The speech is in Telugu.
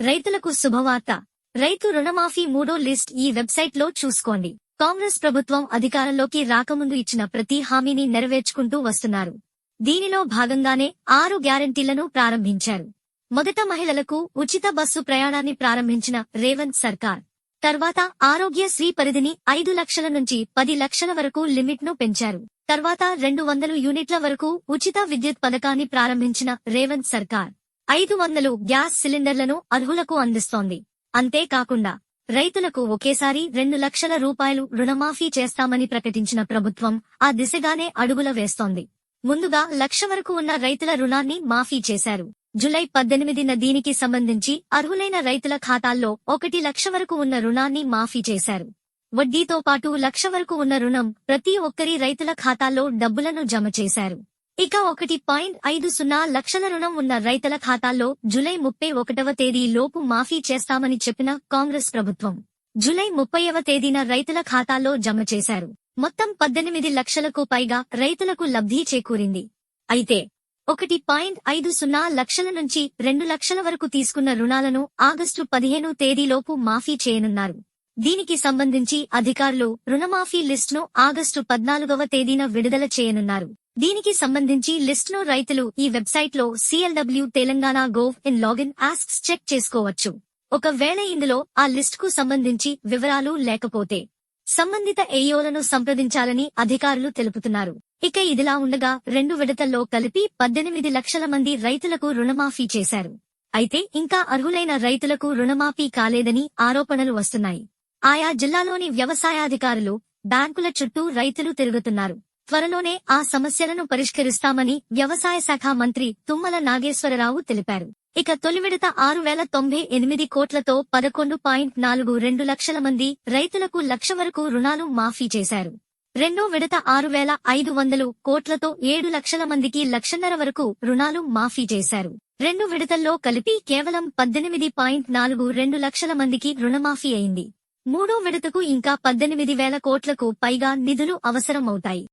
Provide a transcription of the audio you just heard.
రైతులకు శుభవార్త. రైతు రుణమాఫీ మూడో లిస్ట్ ఈ వెబ్సైట్లో చూసుకోండి. కాంగ్రెస్ ప్రభుత్వం అధికారంలోకి రాకముందు ఇచ్చిన ప్రతి హామీని నెరవేర్చుకుంటూ వస్తున్నారు. దీనిలో భాగంగానే ఆరు గ్యారంటీలను ప్రారంభించారు. మొదట మహిళలకు ఉచిత బస్సు ప్రయాణాన్ని ప్రారంభించిన రేవంత్ సర్కార్. తర్వాత ఆరోగ్య శ్రీ పరిధిని ఐదు లక్షల నుంచి పది లక్షల వరకు లిమిట్ను పెంచారు. తర్వాత రెండు వందల యూనిట్ల వరకు ఉచిత విద్యుత్ పథకాన్ని ప్రారంభించిన రేవంత్ సర్కార్. ఐదు వందలు గ్యాస్ సిలిండర్లను అర్హులకు అందిస్తోంది. అంతేకాకుండా రైతులకు ఒకేసారి రెండు లక్షల రూపాయలు రుణమాఫీ చేస్తామని ప్రకటించిన ప్రభుత్వం ఆ దిశగానే అడుగుల వేస్తోంది. ముందుగా లక్ష వరకు ఉన్న రైతుల రుణాన్ని మాఫీ చేశారు. జులై పద్దెనిమిదిన దీనికి సంబంధించి అర్హులైన రైతుల ఖాతాల్లో ఒకటి లక్ష వరకు ఉన్న రుణాన్ని మాఫీ చేశారు. వడ్డీతో పాటు లక్ష వరకు ఉన్న రుణం ప్రతి ఒక్కరి రైతుల ఖాతాల్లో డబ్బులను జమ చేశారు. ఇక ఒకటి పాయింట్ ఐదు సున్నా లక్షల రుణం ఉన్న రైతుల ఖాతాల్లో జులై ముప్పై ఒకటవ తేదీ లోపు మాఫీ చేస్తామని చెప్పిన కాంగ్రెస్ ప్రభుత్వం. జులై ముప్పైవ తేదీన రైతుల ఖాతాల్లో జమ చేశారు. మొత్తం పద్దెనిమిది లక్షలకు పైగా రైతులకు లబ్ధి చేకూరింది. అయితే ఒకటి పాయింట్ ఐదు సున్నా లక్షల నుంచి రెండు లక్షల వరకు తీసుకున్న రుణాలను ఆగస్టు పదిహేను తేదీలోపు మాఫీ చేయనున్నారు. దీనికి సంబంధించి అధికారులు రుణమాఫీ లిస్టును ఆగస్టు పద్నాలుగవ తేదీన విడుదల చేయనున్నారు. దీనికి సంబంధించి లిస్టును రైతులు ఈ వెబ్సైట్లో CLW Telangana gov in login asks check చేసుకోవచ్చు. ఒకవేళ ఇందులో ఆ లిస్టుకు సంబంధించి వివరాలు లేకపోతే సంబంధిత ఏయోలను సంప్రదించాలని అధికారులు తెలుపుతున్నారు. ఇక ఇదిలా ఉండగా రెండు విడతల్లో కలిపి పద్దెనిమిది లక్షల మంది రైతులకు రుణమాఫీ చేశారు. అయితే ఇంకా అర్హులైన రైతులకు రుణమాఫీ కాలేదని ఆరోపణలు వస్తున్నాయి. ఆయా జిల్లాలోని వ్యవసాయాధికారులు బ్యాంకుల చుట్టూ రైతులు తిరుగుతున్నారు. త్వరలోనే ఆ సమస్యలను పరిష్కరిస్తామని వ్యవసాయ శాఖ మంత్రి తుమ్మల నాగేశ్వరరావు తెలిపారు. ఇక తొలి విడత ఆరు వేల తొంభై ఎనిమిది కోట్లతో పదకొండు పాయింట్ నాలుగు రెండు లక్షల మంది రైతులకు లక్ష వరకు రుణాలు మాఫీ చేశారు. రెండో విడత ఆరు వేల ఐదు వందలు కోట్లతో ఏడు లక్షల మందికి లక్షన్నర వరకు రుణాలు మాఫీ చేశారు. రెండు విడతల్లో కలిపి కేవలం పద్దెనిమిది పాయింట్ నాలుగు రెండు లక్షల మందికి రుణమాఫీ అయింది. మూడో విడతకు ఇంకా పద్దెనిమిది వేల కోట్లకు పైగా నిధులు అవసరమవుతాయి.